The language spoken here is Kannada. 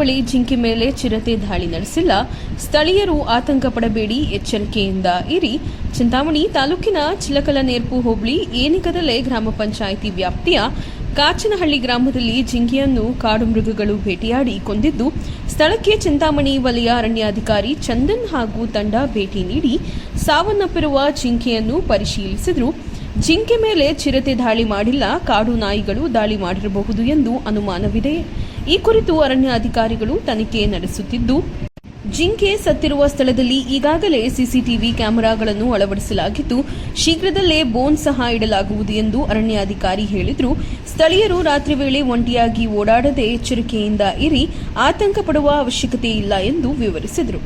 ಬಳಿ ಜಿಂಕೆ ಮೇಲೆ ಚಿರತೆ ದಾಳಿ ನಡೆಸಿಲ್ಲ. ಸ್ಥಳೀಯರು ಆತಂಕ ಪಡಬೇಡಿ, ಎಚ್ಚರಿಕೆಯಿಂದ ಇರಿ. ಚಿಂತಾಮಣಿ ತಾಲೂಕಿನ ಚಿಲಕಲ ನೇರ್ಪು ಹೋಬಳಿ ಏನಿಕದಲೆ ಗ್ರಾಮ ಪಂಚಾಯಿತಿ ವ್ಯಾಪ್ತಿಯ ಕಾಚನಹಳ್ಳಿ ಗ್ರಾಮದಲ್ಲಿ ಜಿಂಕೆಯನ್ನು ಕಾಡು ಮೃಗಗಳು ಭೇಟಿಯಾಡಿ ಕೊಂದಿದ್ದು, ಸ್ಥಳಕ್ಕೆ ಚಿಂತಾಮಣಿ ವಲಯ ಅರಣ್ಯಾಧಿಕಾರಿ ಚಂದನ್ ಹಾಗೂ ತಂಡ ಭೇಟಿ ನೀಡಿ ಸಾವನ್ನಪ್ಪಿರುವ ಜಿಂಕೆಯನ್ನು ಪರಿಶೀಲಿಸಿದರು. ಜಿಂಕೆ ಮೇಲೆ ಚಿರತೆ ದಾಳಿ ಮಾಡಿಲ್ಲ, ಕಾಡು ನಾಯಿಗಳು ದಾಳಿ ಮಾಡಿರಬಹುದು ಎಂದು ಅನುಮಾನವಿದೆ. ಈ ಕುರಿತು ಅರಣ್ಯ ಅಧಿಕಾರಿಗಳು ತನಿಖೆ ನಡೆಸುತ್ತಿದ್ದು, ಜಿಂಕೆ ಸತ್ತಿರುವ ಸ್ಥಳದಲ್ಲಿ ಈಗಾಗಲೇ ಸಿಸಿಟಿವಿ ಕ್ಯಾಮೆರಾಗಳನ್ನು ಅಳವಡಿಸಲಾಗಿದ್ದು, ಶೀಘ್ರದಲ್ಲೇ ಬೋನ್ ಸಹ ಇಡಲಾಗುವುದು ಎಂದು ಅರಣ್ಯಾಧಿಕಾರಿ ಹೇಳಿದರು. ಸ್ಥಳೀಯರು ರಾತ್ರಿ ವೇಳೆ ಒಂಟಿಯಾಗಿ ಓಡಾಡದೆ ಎಚ್ಚರಿಕೆಯಿಂದ ಇರಿ ಆತಂಕ ಪಡುವ ಅವಶ್ಯಕತೆ ಇಲ್ಲ ಎಂದು ವಿವರಿಸಿದರು.